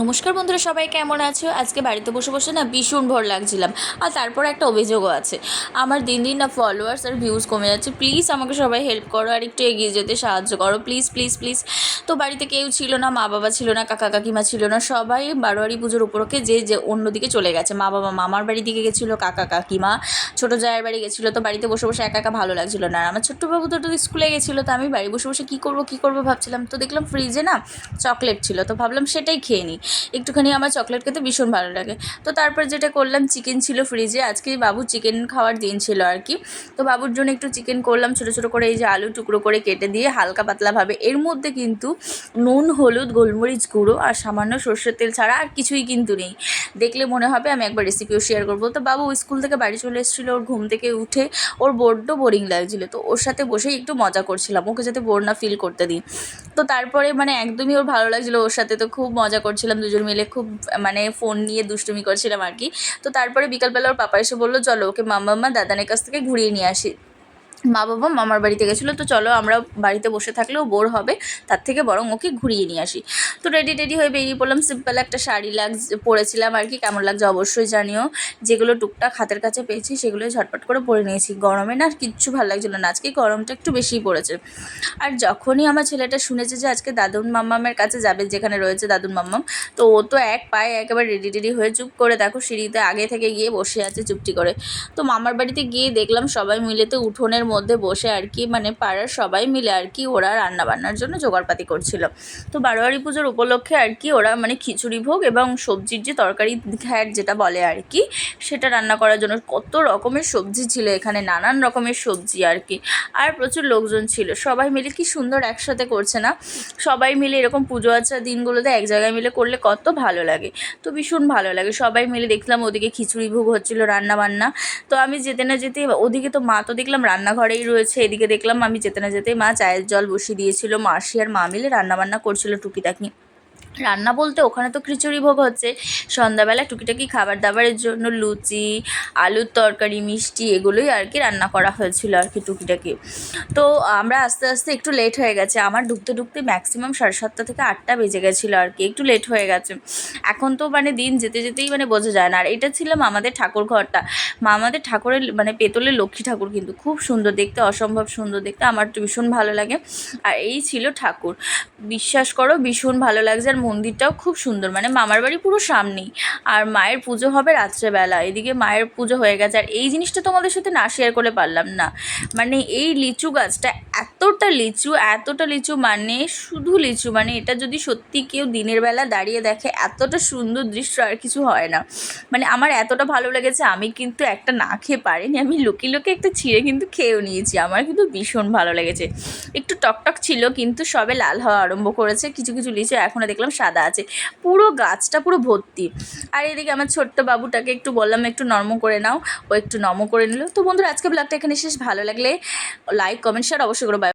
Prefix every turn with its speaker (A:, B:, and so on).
A: নমস্কার বন্ধুরা, সবাই কেমন আছো? আজকে বাড়িতে বসে বসে না ভীষণ ভোর লাগছিলাম। আর তারপর একটা অভিযোগও আছে। আমার দিন দিন না ফলোয়ার্স আর ভিউজ কমে যাচ্ছে। প্লিজ আমাকে সবাই হেল্প করো আর একটু এগিয়ে যেতে সাহায্য করো। প্লিজ প্লিজ প্লিজ তো বাড়িতে কেউ ছিল না মা বাবা ছিল না, কাকা, কাকিমা ছিল না। সবাই বারোয়ারি পুজোর উপরকে যে যে অন্যদিকে চলে গেছে। মা বাবা মামার বাড়ির দিকে গেছিল, কাকা, কাকিমা। ছোটো জায়ের বাড়ি গেছিল। তো বাড়িতে বসে বসে একা একা ভালো লাগছিল না। আর আমার ছোট্ট বাবু তো স্কুলে গেছিল, তো আমি বাড়ি বসে বসে কী করব কী করব ভাবছিলাম। তো দেখলাম ফ্রিজে না চকলেট ছিল। তো ভাবলাম সেটাই খেয়ে নিই একটুখানি আমার চকলেট খেতে ভীষণ ভালো লাগে। তো তারপর যেটা করলাম চিকেন ছিল ফ্রিজে আজকে বাবু চিকেন খাওয়ার দিন ছিল আর কি। তো বাবুর জন্য একটু চিকেন করলাম, ছোটো ছোটো করে এই যে আলু টুকরো করে কেটে দিয়ে হালকা পাতলাভাবে। এর মধ্যে কিন্তু নুন, হলুদ, গোলমরিচ গুঁড়ো আর সামান্য সর্ষের তেল ছাড়া আর কিছুই কিন্তু নেই। দেখলে মনে হবে আমি একবার রেসিপিও শেয়ার করব। তো বাবু স্কুল থেকে বাড়ি চলে এসেছিল, ওর ঘুম থেকে উঠে ওর বড্ড বোরিং লাগছিল। তো ওর সাথে বসেই একটু মজা করছিলাম, ওকে যাতে বোর না ফিল করতে দিই। তো তারপরে মানে একদমই ওর ভালো লাগছিল ওর সাথে। তো খুব মজা করছিলাম। দুজন মিলে খুব মানে ফোন নিয়ে দুষ্টুমি করছিলাম আর কি। তো তারপরে বিকালবেলা ওর পাপা এসে বলল, চলো ওকে মাম্মা দাদানের কাছ থেকে ঘুরিয়ে নিয়ে আসি। মা বাবা মামার বাড়িতে গেছিল, তো চলো আমরা বাড়িতে বসে থাকলেও বোর হবে, তার থেকে বরং ওকে ঘুরিয়ে নিয়ে আসি। তো রেডি টেডি হয়ে বেরিয়ে পড়লাম সিম্পল একটা শাড়ি লাগ পরেছিলাম আর কি, কেমন লাগছে অবশ্যই জানিও। যেগুলো টুকটাক হাতের কাছে পেয়েছি সেগুলো ঝটপট করে পরে নিয়েছি। গরমে না কিচ্ছু ভালো লাগছিল না, আজকে গরমটা একটু বেশিই পড়েছে। আর যখনই আমার ছেলেটা শুনেছে যে আজকে দাদুন মাম্মামের কাছে যাবে, যেখানে রয়েছে দাদুন মাম্মাম, তো ও তো এক পায়ে একেবারে রেডি টেডি হয়ে চুপ করে দেখো, সিঁড়িতে আগে থেকে গিয়ে বসে আছে চুপটি করে। তো মামার বাড়িতে গিয়ে দেখলাম সবাই মিলে তো উঠোনের মধ্যে বসে আর কি মানে পাড়ার সবাই মিলে আর কি ওরা রান্না বান্নার জন্য জোগাড়পাতি করছিল। তো বারোয়ারি পুজোর উপলক্ষে আর কি ওরা মানে খিচুড়ি ভোগ এবং সবজির যে তরকারি ঘ্যাট যেটা বলে আর কি, সেটা রান্না করার জন্য কত রকমের সবজি ছিল এখানে, নানান রকমের সবজি আর কি। আর প্রচুর লোকজন ছিল, সবাই মিলে কি সুন্দর একসাথে করছে না? সবাই মিলে এরকম পুজো আচার দিনগুলোতে এক জায়গায় মিলে করলে কত ভালো লাগে। তো ভীষণ ভালো লাগে, সবাই মিলে দেখলাম ওদিকে খিচুড়ি ভোগ হচ্ছিল রান্না বান্না তো আমি যেতে না যেতে ওদিকে তো মা তো দেখলাম রান্নাঘরেই রয়েছে। এদিকে দেখলাম, আমি যেতে না যেতেই মা চায়ের জল বসিয়ে দিয়েছিল। মাসি আর মা মিলে রান্নাবান্না করছিল টুকিটাকি। রান্না বলতে ওখানে তো খিচুড়ি ভোগ হচ্ছে। সন্ধ্যাবেলা টুকিটাকি খাবার দাবারের জন্য লুচি, আলুর তরকারি, মিষ্টি এগুলোই আর কি রান্না করা হয়েছিল আর কি টুকিটাকি। তো আমরা আস্তে আস্তে একটু লেট হয়ে গেছে। আমার ঢুকতে ঢুকতে ম্যাক্সিমাম সাড়ে সাতটা থেকে আটটা বেজে গেছিল আর কি। একটু লেট হয়ে গেছে। এখন তো মানে দিন যেতে যেতেই মানে বোঝা যায় না। আর এটা ছিল মামাদের ঠাকুর ঘরটা। মামাদের ঠাকুরের মানে পেতলের লক্ষ্মী ঠাকুর কিন্তু খুব সুন্দর দেখতে, অসম্ভব সুন্দর দেখতে। আমার তো ভীষণ ভালো লাগে। আর এই ছিল ঠাকুর। বিশ্বাস করো ভীষণ ভালো লাগছে। আর মন্দিরটাও খুব সুন্দর। মানে মামার বাড়ি পুরো সামনেই। আর মায়ের পুজো হবে রাত্রেবেলা। এদিকে মায়ের পুজো হয়ে গেছে। আর এই জিনিসটা তোমাদের সাথে না শেয়ার করে পারলাম না। মানে এই লিচু গাছটা এতটা লিচু এতটা লিচু মানে শুধু লিচু। মানে এটা যদি সত্যি কেউ দিনের বেলা দাঁড়িয়ে দেখে, এতটা সুন্দর দৃশ্য আর কিছু হয় না। মানে আমার এতটা ভালো লেগেছে, আমি কিন্তু একটা না খেয়ে পারিনি। আমি লোকে লোকে একটা ছিঁড়ে কিন্তু খেয়েও নিয়েছি। আমার কিন্তু ভীষণ ভালো লেগেছে। একটু টকটক ছিল, কিন্তু সবে লাল হওয়া আরম্ভ করেছে। কিছু কিছু লিচু এখনও দেখলাম সাদা আছে। পুরো গাছটা পুরো ভর্তি। আর এদিকে আমার ছোট্ট বাবুটাকে একটু বললাম, একটু নর্ম করে নাও। ও একটু নর্ম করে নিল। তো বন্ধুরা আজকে ব্লগটা এখানে শেষ। ভালো লাগলে লাইক কমেন্ট শেয়ার অবশ্যই করো.